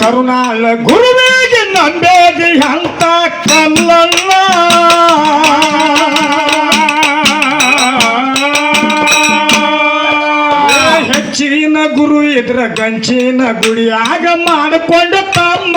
ಕರುಣಾಳ ಗುರುವಿಗೆ ನಂಬೇದಿ ಅಂತ ಕಲ್ಲಲ್ಲ ಗುರು ಇದ್ರ ಗಂಚಿನ ಗುಡಿಯಾಗ ಮಾಡಿಕೊಂಡು ತಮ್ಮ.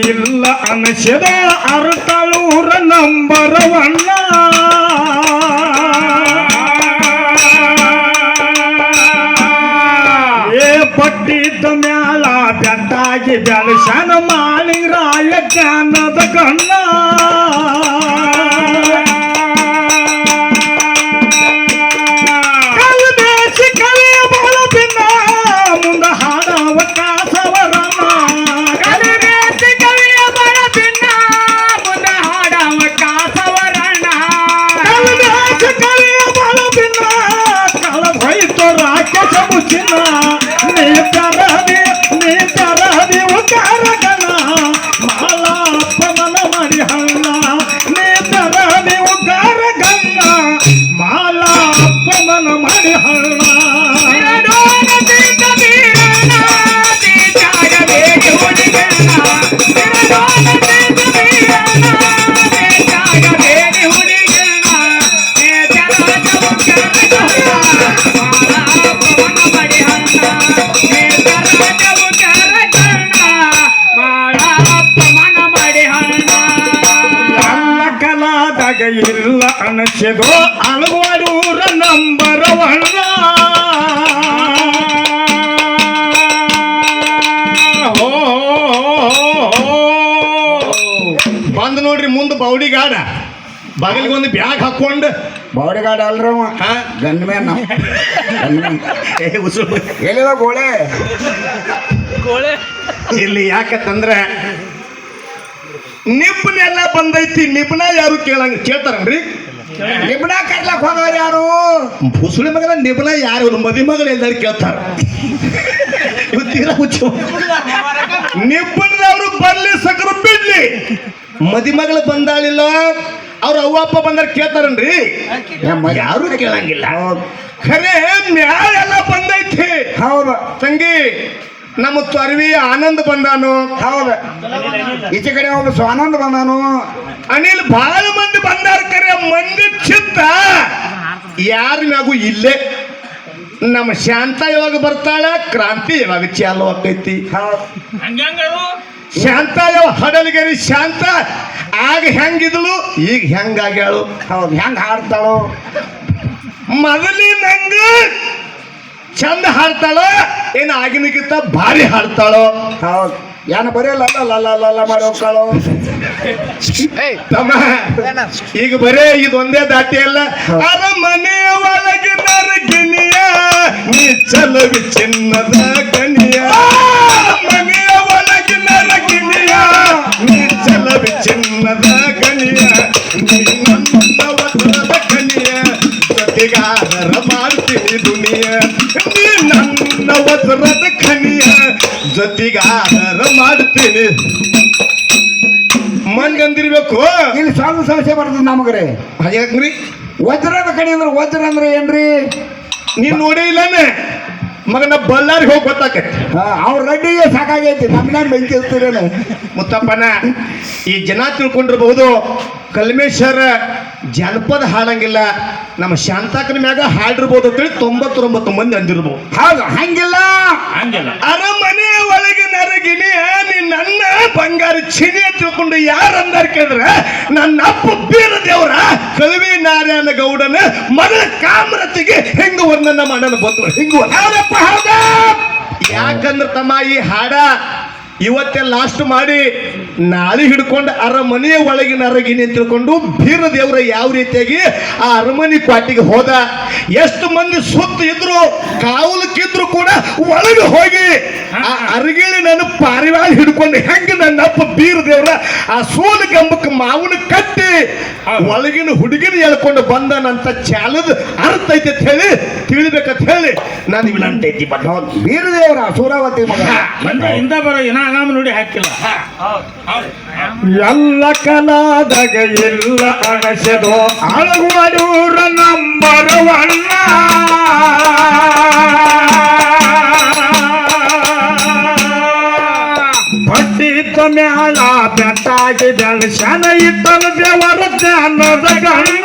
ಇಲ್ಲ ಅನಶದ ಅರತಳೂರ ನಂಬರವಣ್ಣ. ಏ ಪಟ್ಟಿದ್ದ ಮ್ಯಾಲ ಬೆಟ್ಟಾಗಿ ಬೆಳಸನ ಮಾಳಿ ರಾಯ ಜ್ಞಾನದ ಕಣ್ಣ. ಕಲ್ಬೇಸಿ ಕಲೆಯ ಬಹಳ ಭಿನ್ನ. ಮುಂದ ಹಾಡವ ಇಲ್ಲ ಅನಸೆದು ಅಳವಾಡೂರ ನಂಬರವಣ್ಣ ಬಂದು ಬಂದ್ ನೋಡ್ರಿ ಮುಂದೆ ಬೌಡಿಗಾಡ. ಬಾಗಿಲಿಗೆ ಒಂದು ಬ್ಯಾಗ್ ಹಾಕೊಂಡು ಬೌಡಿಗಾಡ ಅಲ್ರವ ಗಂಡ ಮ್ಯಾನ್ ನಾವು. ಗಂಡ ಏ ಉಸುಳು ಎಲ್ಲಿದ ಗೋಳೆ? ಇಲ್ಲಿ ಯಾಕಂತಂದ್ರ ನಿಬ್ನೆಲ್ಲ ಬಂದೈತಿ ನಿಬ್ನ ಯಾರು ಕೇಳಂಗ ಕೇಳ್ತಾರನ್ರಿ? ನಿಬ್ಣ ಕಟ್ಲಕ್ ಹೋದವ್ರು ಯಾರು? ಮುಸುಳಿ ಮಗನ ನಿಬ್ನ ಯಾರು? ಇವ್ರು ಮದಿ ಮಗಳು ಎಲ್ಲಾರು ಕೇಳ್ತಾರ. ನಿಬ್ಬನದವ್ರು ಬರ್ಲಿ ಸಕರು ಬಿಡ್ಲಿ. ಮದಿ ಮಗಳು ಬಂದಾಳಿಲ್ಲ ಅವ್ರ ಅವ್ವ ಅಪ್ಪ ಬಂದಾರ ಕೇಳ್ತಾರನ್ರಿ? ಯಾರು ಕೇಳಂಗಿಲ್ಲ. ಖರೆ ಮ್ಯಾಲ ಎಲ್ಲ ಬಂದೈತಿ. ಹೌದು. ತಂಗಿ ನಮ್ಮ ತ್ವರಿ ಆನಂದ್ ಬಂದಾನು. ಹೌದು. ಈಚೆ ಕಡೆ ಒಬ್ಬ ಸ್ವಾನಂದ ಬಂದಾನು. ಅನಿಲ್ ಬಹಳ ಮಂದಿ ಬಂದಾರ ಕರೆ ಮಂದಿ ಚಿತ್ತ. ಯಾರ ನಗು ಇಲ್ಲೇ. ನಮ್ಮ ಶಾಂತ ಯಾವಾಗ ಬರ್ತಾಳ ಕ್ರಾಂತಿ ಯಾವಾಗ ಚಾಲು ಆಗ್ತೈತಿ. ಹೌದು. ಶಾಂತ ಯಾವ ಹಡಲ್ಗೆರಿ ಶಾಂತ ಆಗ ಹೆಂಗಿದ್ಳು ಈಗ ಹೆಂಗಾಗ್ಯಾಳು. ಹೌದು ಹೆಂಗ್ ಹಾಡ್ತಾಳು. ಮೊದಲಿನಂಗ ಚಂದ ಹಾಡ್ತಾಳೋ? ಏನು ಆಗಿನಕ್ಕಿಂತ ಭಾರಿ ಹಾಡ್ತಾಳೋ? ಹೌದು. ಏನ ಬರೀ ಲಲ್ಲ ಮಾಡಿ ಹೋಗ್ತಾಳೋ ತಮ್ಮ ಈಗ ಬರೇ ಇದೊಂದೇ ದಾಟಿ ಅಲ್ಲ ಅರ ಮನೆಯ ಒಳಗೆ ನರಗಿನಿಯ ನೀ ಚಲವಿ ಚಿನ್ನದ ಗಣಿಯ. ಮನೆಯ ಒಳಗೆ ನರಗಿನಿಯ ನೀ ಚಲವಿ ಚಿನ್ನದ ಗಣಿಯ. ನೀ ವಜ್ರದ ಖನಿಯ ಜೊತೆಗಾರ ಮಾಡ್ತೀನಿ. ಮನ್ಗಂದಿರ್ಬೇಕು ಇಲ್ಲಿ ಸಾಲು ಸಮಸ್ಯೆ ಬರ್ತದೆ ನಮಗ್ರಿ. ಯಾಕ್ರಿ? ವಜ್ರದ ಕಣಿ ಅಂದ್ರೆ ವಜ್ರ ಅಂದ್ರೆ ಏನ್ರಿ? ನೀನ್ ನೋಡಿ ಇಲ್ಲನೆ. ಮಗನ ಬಲ್ಲಾರಿ ಹೋಗಿ ಗೊತ್ತಾಕೈತಿ ಅವ್ರ ರೆಡ್ಡಿಗೆ ಸಾಕಾಗೈತಿ. ನಮ್ನ ಬೆಂಕಿ ಮುತ್ತಪ್ಪನ ಈ ಜನ ತಿಳ್ಕೊಂಡಿರ್ಬಹುದು ಕಲ್ಮೇಶ್ವರ ಜನಪದ ಹಾಡಂಗಿಲ್ಲ. ನಮ್ಮ ಶಾಂತಾಕನ ಮ್ಯಾಗ ಹಾಡಿರ್ಬೋದು ಅಂತೇಳಿ ತೊಂಬತ್ತೊಂಬತ್ತು ಮಂದಿ ಅಂದಿರ್ಬೋದು. ಹೌದು. ಹಂಗಿಲ್ಲ? ಹಂಗಿಲ್ಲ. ಅರಮನೆ ಒಳಗೆ ನರಗಿನಿ ನನ್ನ ಬಂಗಾರ ಚಿನಿ ತಿಳ್ಕೊಂಡು ಯಾರು ಅಂದಾರ ಕೇಳಿದ್ರ ನನ್ನ ಅಪ್ಪ ಬೀರ ದೇವರ ಕಲ್ವಿ ನಾರಾಯಣ ಗೌಡನ ಮಗಳ ಕಾಮರತಿಗೆ ಹೆಂಗ ಒಂದನ್ನ ಮಾಡೋಣ ಬಂತು ಹಿಂಗ? ಹೌದಪ್ಪ ಹೌದ. ಯಾಕಂದ್ರ ತಮ್ಮ ಈ ಹಾಡ ಇವತ್ತೇ ಲಾಸ್ಟ್ ಮಾಡಿ ನಾಳೆ ಹಿಡ್ಕೊಂಡು ಅರಮನೆಯ ಒಳಗಿನ ಅರಗಿನಿ ಅಂತ ತಿಳ್ಕೊಂಡು ಬೀರ ದೇವರ ಯಾವ ರೀತಿಯಾಗಿ ಆ ಅರಮನೆ ಕ್ವಾಟಿಗೆ ಹೋದ. ಎಷ್ಟು ಮಂದಿ ಸುತ್ತ ಇದ್ರು ಕಾವಲಕ್ಕಿದ್ರು ಕೂಡ ಒಳಗೆ ಹೋಗಿ. ಆ ಅರಗಿಳಿ ನನ್ನ ಪಾರಿವಾಳ ಹಿಡ್ಕೊಂಡು ಹೆಂಗೆ ನನ್ನ ಅಪ್ಪ ಬೀರ ದೇವ್ರ ಆ ಸೋಲು ಗಂಬಕ್ಕೆ ಮಾವನ ಕಟ್ಟಿ ಒಳಗಿನ ಹುಡುಗಿನ ಎಳ್ಕೊಂಡು ಬಂದನಂತ ಚಾಲದ ಅರ್ಥ ಐತೆ ಅಂತ ಹೇಳಿ ತಿಳಿಬೇಕಂತ ಹೇಳಿ. ನಾನು ಇವ್ ಐತಿ ಬಟ್ ಬೀರದೇವರ ಸೂರಾವತಿ ಮಗ. ಬಂದ ಹಿಂದ ಬರೋ ಇನ್ನ ನಾಮ ನೋಡಿ ಹಾಕಿಲ್ಲ. ಎಲ್ಲ ಕಲಾದಾಗ ಎಲ್ಲ ಅಣಸೆದು ಅಳಗುವರ ನಂಬರ್ ಒನ್ನ ಪಟ್ಟಿತ ಮ್ಯಾಲ ಬೆಟ್ಟಾಗಿ ಬೆಳಸನ ಇಟ್ಟನ ದೇವರ ಜ್ಞಾನದ ಗಣ್ಣ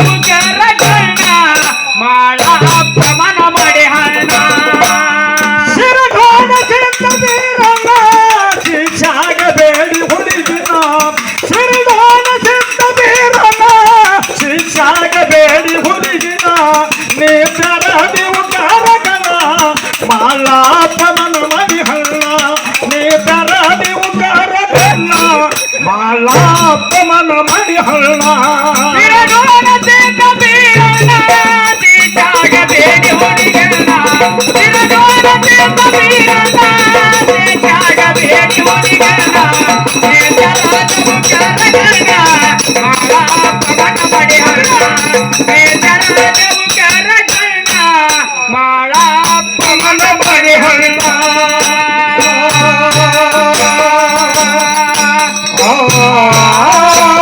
ಮಾಲಾಪಮನ ಮನಿ ಹಳ್ಳ ಬೇಡಿ